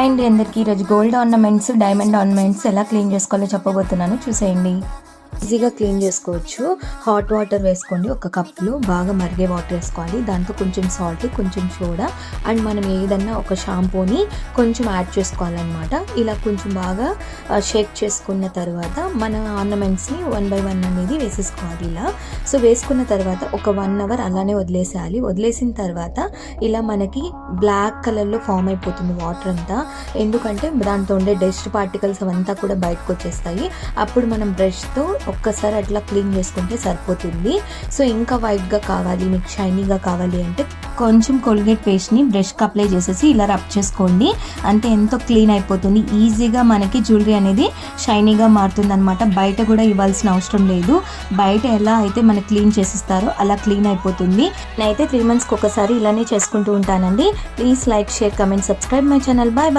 And అందరికీ ఈరోజు gold ornaments diamond ornaments ఎలా క్లీన్ చేసుకోవాలో చెప్పబోతున్నాను. చూసేయండి. ఈజీగా క్లీన్ చేసుకోవచ్చు. హాట్ వాటర్ వేసుకోండి ఒక కప్లో బాగా మరిగే వాటర్ వేసుకోవాలి. దాంతో కొంచెం సాల్ట్ కొంచెం సోడా అండ్ మనం ఏదన్నా ఒక షాంపూని కొంచెం యాడ్ చేసుకోవాలన్నమాట. ఇలా కొంచెం బాగా షేక్ చేసుకున్న తర్వాత మన ఆర్నమెంట్స్ని వన్ బై వన్ అనేది వేసేసుకోవాలి ఇలా. సో వేసుకున్న తర్వాత ఒక వన్ అవర్ అలానే వదిలేసేయాలి. వదిలేసిన తర్వాత ఇలా మనకి బ్లాక్ కలర్లో ఫామ్ అయిపోతుంది వాటర్ అంతా. ఎందుకంటే దాంట్లో ఉండే డస్ట్ పార్టికల్స్ అవంతా కూడా బయటకు వచ్చేస్తాయి. అప్పుడు మనం బ్రష్తో ఒక్కసారి అట్లా క్లీన్ చేసుకుంటే సరిపోతుంది. సో ఇంకా వైట్గా కావాలి మీకు షైనీగా కావాలి అంటే కొంచెం కోల్గేట్ పేస్ట్ని బ్రష్కి అప్లై చేసేసి ఇలా రబ్ చేసుకోండి. అంతే ఎంతో క్లీన్ అయిపోతుంది. ఈజీగా మనకి జ్యువెలరీ అనేది షైనీగా మారుతుంది అనమాట బయట కూడా ఇవ్వాల్సిన అవసరం లేదు. బయట ఎలా అయితే మనకి క్లీన్ చేసిస్తారో అలా క్లీన్ అయిపోతుంది. నేనైతే త్రీ మంత్స్కి ఒకసారి ఇలానే చేసుకుంటూ ఉంటానండి. Please like share comment subscribe my channel bye bye